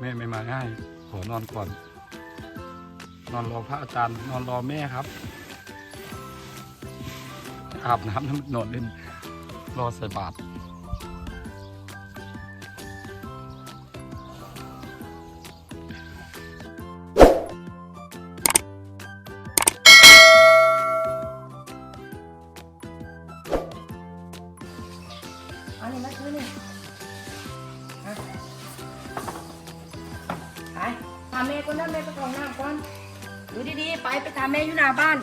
แม่ไม่มาง่ายขอนอนก่อน นอนรอพระอาจารย์ นอนรอแม่ครับ อาบน้ำน้ำนอนเล่น รอใส่บาตรอานี่มาซื้อนี่อะ พาแม่ก่อนนแม่ไปกองหน้ำก่อนดูดีๆ ไปไปทำแม่อยู่หน้าบ้าน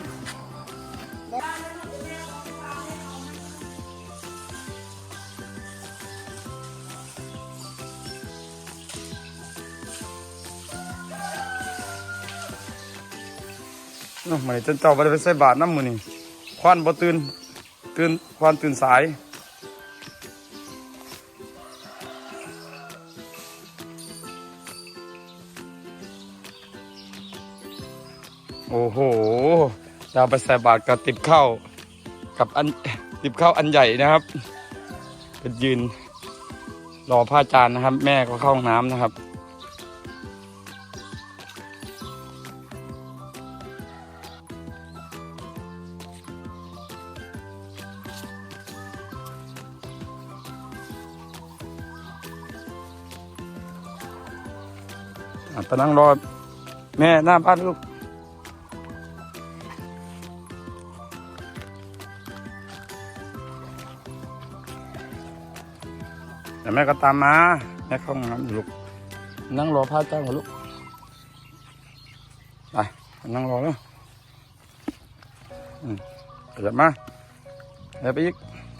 น้องใหม่จนเจ้าไปไปใส่บาตรน้ำมือนี่ควันบ่ตื่นตื่นควันตื่นสาย โอ้โหจะเอาไปใส่บาตรกับติบข้าวกับอันติบข้าวอันใหญ่นะครับเป็นยืนรอพระอาจารย์นะครับ แม่ก็เข้าห้องน้ำนะครับอะไปนั่งรอแม่หน้าบ้านลูก แต่แม่ก็ตามมาแม่เข้าห้องน้ำลูกนั่งรอพระเจ้าก่อนลูกไปนั่งรอแล้วอืมขยับมาเดี๋ยวไปอีก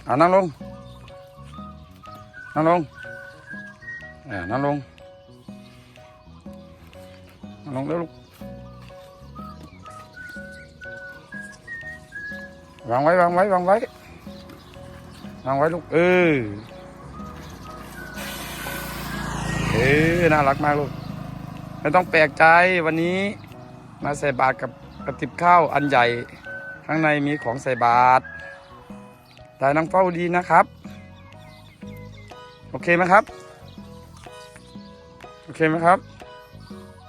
อ่านั่งลง นั่งลงเออนั่งลงนั่งลงเร็วลูกวางไว้วางไว้วางไว้วางไว้ลูกเออ เออน่ารักมากลูกไม่ต้องแปลกใจวันนี้มาใส่บาตรกับกระติบข้าวอันใหญ่ ข้างในมีของใส่บาตรแต่นังเฝ้าดีนะครับ โอเคไหมครับ โอเคไหมครับ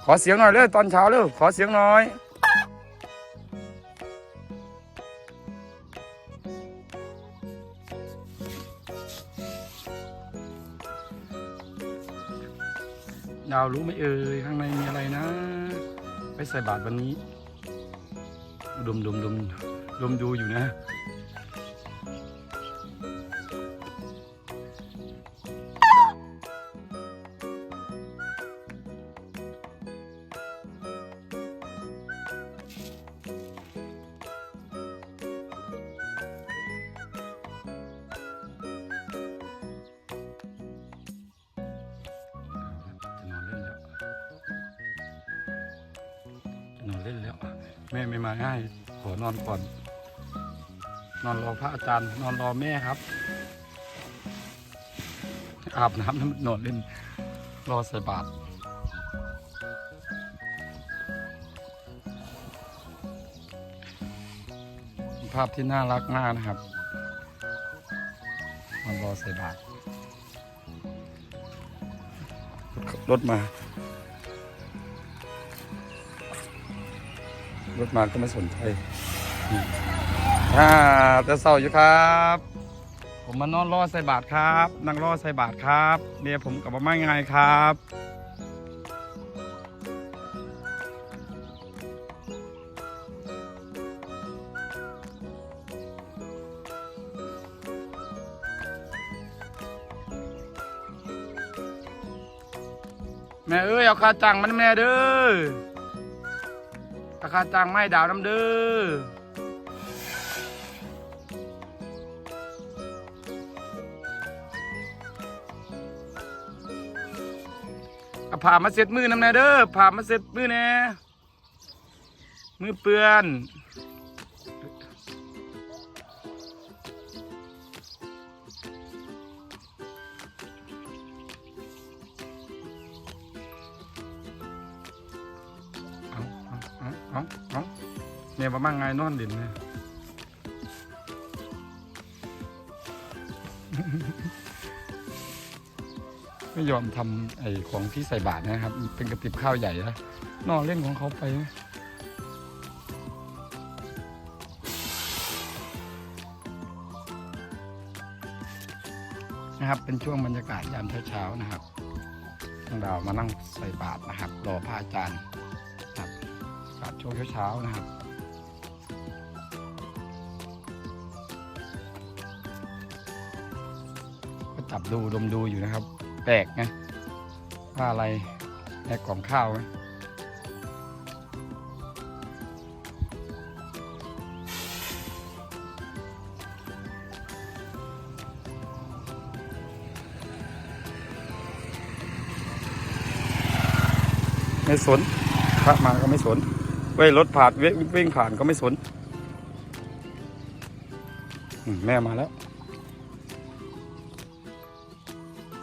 ขอเสียงหน่อยเลยตอนเช้าเลยขอเสียงหน่อย ดาวรู้ไหมเอ่ยข้างในมีอะไรนะ ไปใส่บาตรวันนี้ดมดมดมดมดูอยู่นะ เล่นแล้วแล้ว แม่ไม่มาง่ายขอนอนก่อน นอนรอพระอาจารย์ นอนรอแม่ครับ อาบน้ำน้ำนอนเล่น รอใส่บาตรภาพที่น่ารักมากนะครับนอนรอใส่บาตรรถมา รถมาก็ไม่สนใจอ่าแต่เศร้าอยู่ครับ ผมมานอนรอใส่บาทครับนั่งรอใส่บาทครับเมียผมกลับมาไม่ไงครับแม่เอ้ยเอาค่าจ้างมันแม่เด้อ ราคาจ้างไม่ดาวน้ำเด้อเอาผ่ามาเสร็จมือน้ำแน่เด้อผ่ามาเสร็จมือแน่มือเปื้อน เอาเอาเนี่ยประมาณไงนอนดินเนี่ยไม่ยอมทำไอ้ของที่ใส่บาตรนะครับ เป็นกระติบข้าวใหญ่นะนอนเล่นของเขาไปนะครับเป็นช่วงบรรยากาศยามเช้าๆนะครับเรามานั่งใส่บาตรนะครับ รอพระอาจารย์ ช่วงเช้าๆนะครับก็จับดูดมดูอยู่นะครับ แปลกไงว่าอะไรในกล่องข้าวไหมไม่สนพระมาก็ไม่สน ว้ยรถผ่านเว้ยวิ่งผ่านก็ไม่สนอืมแม่มาแล้ว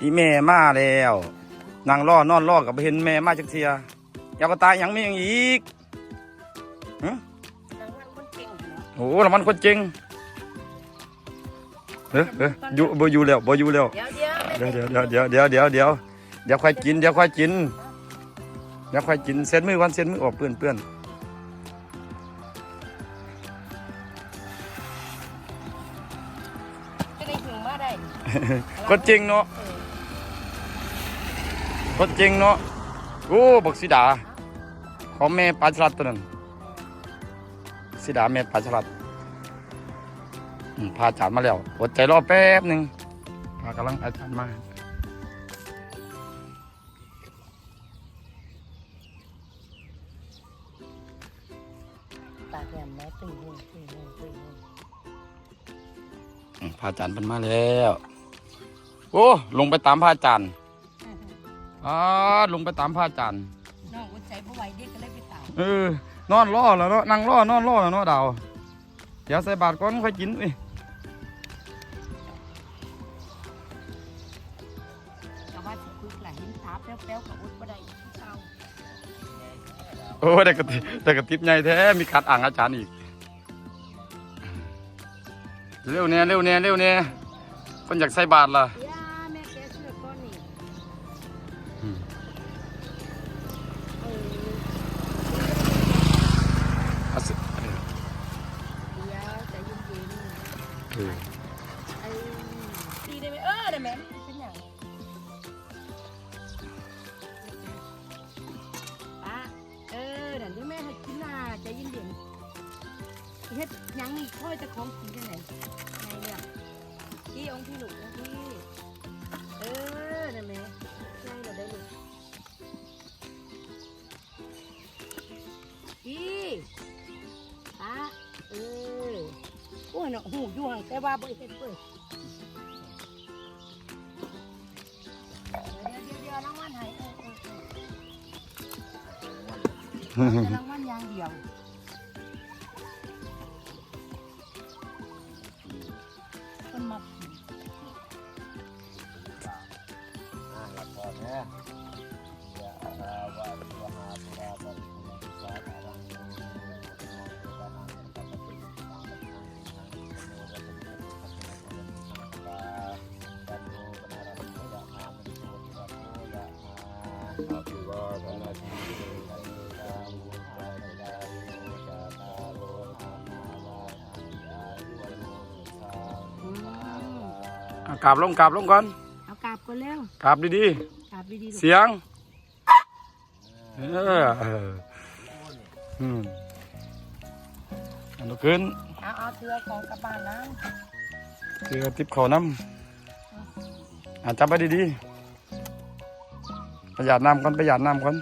อีแม่มาแล้ว นางล่อนอนล่อกับเห็นแม่มาจักเทียอยากก็ตายหยังไม่ยังอีกหึรางวัลคนเก่งเหรอโอ้ละมันคนจริงเฮ้ยเฮ้ยอยู่บ่อยู่แล้วบ่อยู่แล้วเดี๋ยวเดี๋ยวเดี๋ยวเดี๋ยวเดี๋ยวเดี๋ยวเดี๋ยวเดี๋ยวเดี๋ยวค่อยกินเดี๋ยวค่อยกินเดี๋ยวค่อยกินเส้นมือวันเส้นมือออกเปื้อนเปื้อน คนจริงเนาะเออคนจริงเนาะโอ้บักสีดา ของแม่ปลาฉลาดตัวนั้นสีดาแม่ปลาฉลาดอืมพาอาจารย์มาแล้วอดใจรอแป๊บหนึ่งพากำลังอาจารย์มาตาแก้มแม่ตึงหูตึงหูตึงหูอืมพระอาจารย์เป็นมาแล้ว โอ้ลงไปตามพระอาจารย์อ่าลงไปตามพระอาจารย์น้องอุดใจบ่ไหวเด็กก็เลยไปตามเออนอนรอแล้วเนาะนั่งรอนอนรอแล้วเนาะดาวเดี๋ยวใส่บาตรก่อนค่อยกินเว้ยแต่ว่าสิคุยหลายเห็นตาแป๊วๆกับอุดบ่ได้คือเก่าโอ้ได้กระติบได้กระติบใหญ่แท้มีขัดอ่างอาจารย์อีกเร็วเนี่ยเร็วเนี่ยเร็วเนี่ยคนอยากใส่บาตรล่ะ เฮ็ดหยังนี่ค่อยจะของกินจังไหนไงเนี่ยพี่องค์พี่หนูองค์พี่เออได้ไหมใช่เราได้หลูกพี่ป้าเออโอ้ยเนาะหูอยู่ห่างแต่ว่าบ่เฮ็ดเปิดเดี๋ยวเดี๋ยวเดี๋ยวรางวัลให้เออเออเออรางวัลอย่างเดียว อืมอะกราบลงกราบลงก่อน เอากราบก่อนแล้วกราบดีกราบ ดีๆๆลูกเสียงเออเอออืมอันลุกขึ้นเอาเอาเทือของกลับบ้านนะเสือติบเขาน้ำอะจับไปดีๆประหยัดน้ำก่อนประหยัดน้ำก่อน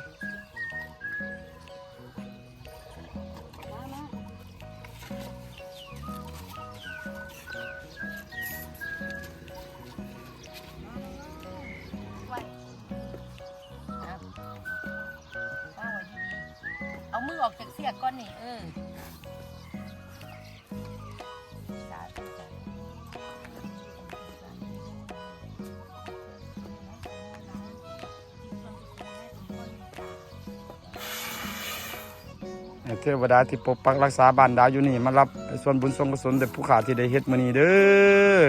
เทวดาที่ปกปักรักษาบ้านดาวอยู่นี่ มารับส่วนบุญส่วนกุศลเด็ผู้ขาที่ได้เฮ็ดมื้อนี้เด้อ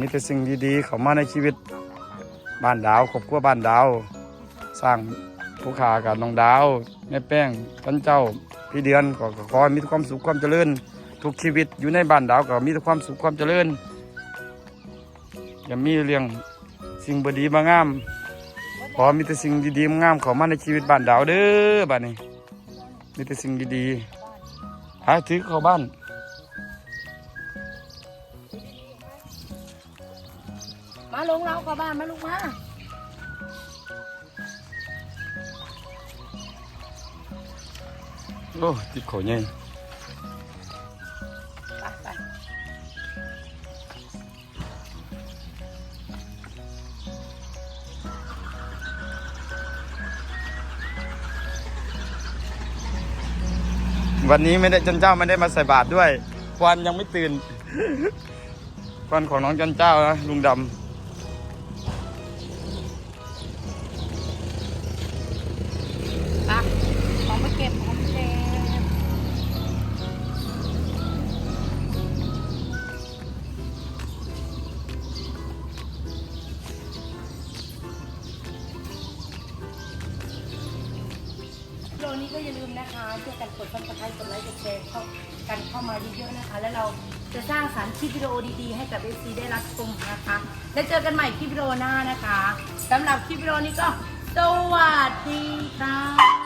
มีแต่สิ่งดีๆ เข้ามาในชีวิตบ้านดาวครอบครัวบ้านดาว สร้างผู้ขากับน้องดาวแม่แป้งท่านเจ้าพี่เดือนก็ขอมีความสุขความเจริญ ทุกชีวิตอยู่ในบ้านดาวก็มีแต่ความสุขความเจริญอย่ามีเรื่องสิ่งบดีมางาม ขอมีแต่สิ่งดีๆงามเข้ามาในชีวิตบ้านดาวเด้อบ้านนี้ มีแต่สิ่งดีๆหาถือเข้าบ้านมาลงเราเข้าบ้านมาลูกมาโอ้ติดเขาใหญ่ วันนี้ไม่ได้จันเจ้าไม่ได้มาใส่บาตรด้วยควันยังไม่ตื่นควันของน้องจันเจ้านะลุงดำ ช่วยกันกดซับสไครต์กดไลค์กดแชร์เข้ากันเข้ามาเยอะๆนะคะ แล้วเราจะสร้างสารค์คลิปวิดีโอดีๆให้กับเอซีได้รับชมนะคะ แล้วเจอกันใหม่คลิปวิดีโอหน้านะคะสำหรับคลิปวิดีโอนี้ก็สวัสดีค่ะ